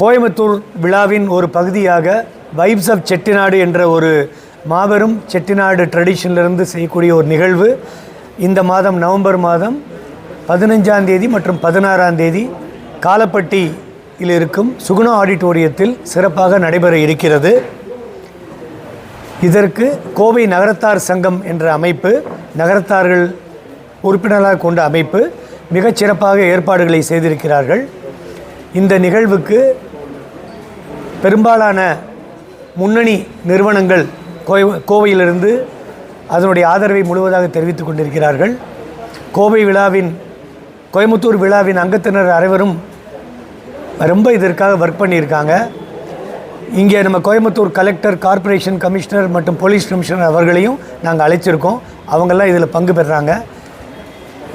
கோயம்புத்தூர் விழாவின் ஒரு பகுதியாக வைப்ஸ் ஆஃப் செட்டிநாடு என்ற ஒரு மாபெரும் செட்டிநாடு ட்ரெடிஷனிலிருந்து செய்யக்கூடிய ஒரு நிகழ்வு. இந்த மாதம் நவம்பர் மாதம் பதினஞ்சாம் தேதி மற்றும் பதினாறாம் தேதி காலப்பட்டியில் இருக்கும் சுகுணா ஆடிட்டோரியத்தில் சிறப்பாக நடைபெற இருக்கிறது. இதற்கு கோவை நகரத்தார் சங்கம் என்ற அமைப்பு நகரத்தார்கள் உறுப்பினராக கொண்ட அமைப்பு மிகச் சிறப்பாக ஏற்பாடுகளை செய்திருக்கிறார்கள். இந்த நிகழ்வுக்கு பெரும்பாலான முன்னணி நிறுவனங்கள் கோவை கோவையிலிருந்து அதனுடைய ஆதரவை முழுவதாக தெரிவித்துக் கொண்டிருக்கிறார்கள். கோவை விழாவின் கோயம்புத்தூர் விழாவின் அங்கத்தினர் அனைவரும் ரொம்ப இதற்காக ஒர்க் பண்ணியிருக்காங்க. இங்கே நம்ம கோயம்புத்தூர் கலெக்டர் கார்ப்பரேஷன் கமிஷனர் மற்றும் போலீஸ் கமிஷனர் அவர்களையும் நாங்கள் அழைச்சிருக்கோம். அவங்கெல்லாம் இதில் பங்கு பெறுறாங்க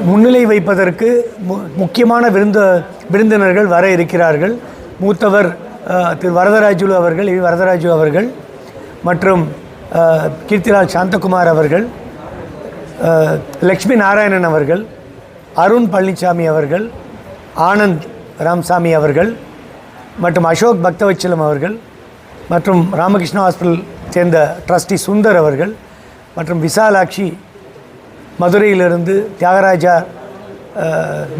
முன்னிலை வைப்பதற்கு மு முக்கியமான விருந்த விருந்தினர்கள் வர இருக்கிறார்கள். மூத்தவர் திரு வரதராஜுலு அவர்கள் இ வரதராஜு அவர்கள் மற்றும் கீர்த்திலால் சாந்தகுமார் அவர்கள் லக்ஷ்மி நாராயணன் அவர்கள் அருண் பழனிசாமி அவர்கள் ஆனந்த் ராம்சாமி அவர்கள் மற்றும் அசோக் பக்தவச்சலம் அவர்கள் மற்றும் ராமகிருஷ்ணா ஹாஸ்பிட்டல் சேர்ந்த ட்ரஸ்டி சுந்தர் அவர்கள் மற்றும் விசாலாட்சி மதுரையிலிருந்து தியாகராஜா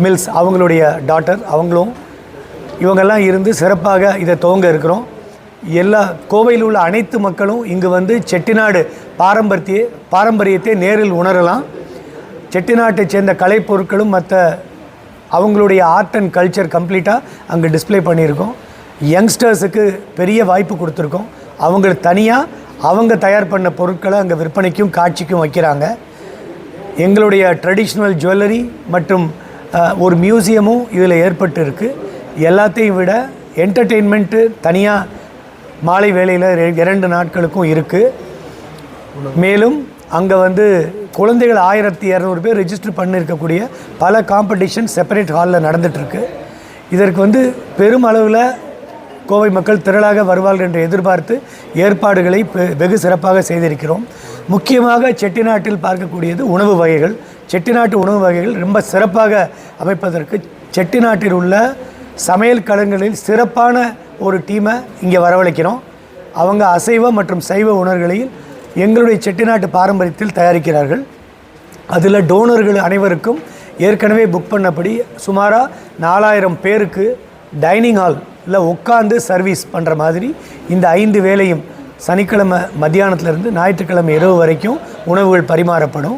மில்ஸ் அவங்களுடைய டாட்டர் அவங்களும் இவங்கெல்லாம் இருந்து சிறப்பாக இதை துவங்க இருக்கிறோம். எல்லா கோவையில் உள்ள அனைத்து மக்களும் இங்கு வந்து செட்டிநாடு பாரம்பரிய பாரம்பரியத்தை நேரில் உணரலாம். செட்டிநாட்டை சேர்ந்த கலைப்பொருட்களும் மற்ற அவங்களுடைய ஆர்ட் அண்ட் கல்ச்சர் கம்ப்ளீட்டாக அங்கே டிஸ்ப்ளே பண்ணியிருக்கோம். யங்ஸ்டர்ஸுக்கு பெரிய வாய்ப்பு கொடுத்துருக்கோம். அவங்க தனியாக அவங்க தயார் பண்ண பொருட்களை அங்கே விற்பனைக்கும் காட்சிக்கும் வைக்கிறாங்க. எங்களுடைய ட்ரெடிஷ்னல் ஜுவல்லரி மற்றும் ஒரு மியூசியமும் இதில் ஏற்பட்டிருக்கு. எல்லாத்தையும் விட என்டர்டெயின்மெண்ட்டு தனியாக மாலை வேளையில் ரெ- இரண்டு நாட்களுக்கும் இருக்குது மேலும் அங்கே வந்து குழந்தைகள் ஆயிரத்தி இரநூறு பேர் ரெஜிஸ்டர் பண்ணியிருக்கக்கூடிய பல காம்படிஷன் செப்பரேட் ஹாலில் நடந்துகிட்ருக்கு இதற்கு வந்து பெரும் அளவில் கோவை மக்கள் திரளாக வருவார்கள் என்று எதிர்பார்த்து ஏற்பாடுகளை பெ- வெகு சிறப்பாக செய்திருக்கிறோம். முக்கியமாக செட்டிநாட்டில் பார்க்கக்கூடியது உணவு வகைகள். செட்டிநாட்டு உணவு வகைகள் ரொம்ப சிறப்பாக அமைப்பதற்கு செட்டிநாட்டில் உள்ள சமையல் களங்களில் சிறப்பான ஒரு டீமை இங்கே வரவழைக்கிறோம். அவங்க அசைவ மற்றும் சைவ உணர்களையும் எங்களுடைய செட்டிநாட்டு பாரம்பரியத்தில் தயாரிக்கிறார்கள். அதில் டோனர்கள் அனைவருக்கும் ஏற்கனவே புக் பண்ணபடி சுமாராக நாலாயிரம் பேருக்கு டைனிங் ஹாலில் உட்காந்து சர்வீஸ் பண்ணுற மாதிரி இந்த ஐந்து வேலையும் சனிக்கிழமை மத்தியானத்துலேருந்து ஞாயிற்றுக்கிழமை இரவு வரைக்கும் உணவுகள் பரிமாறப்படும்.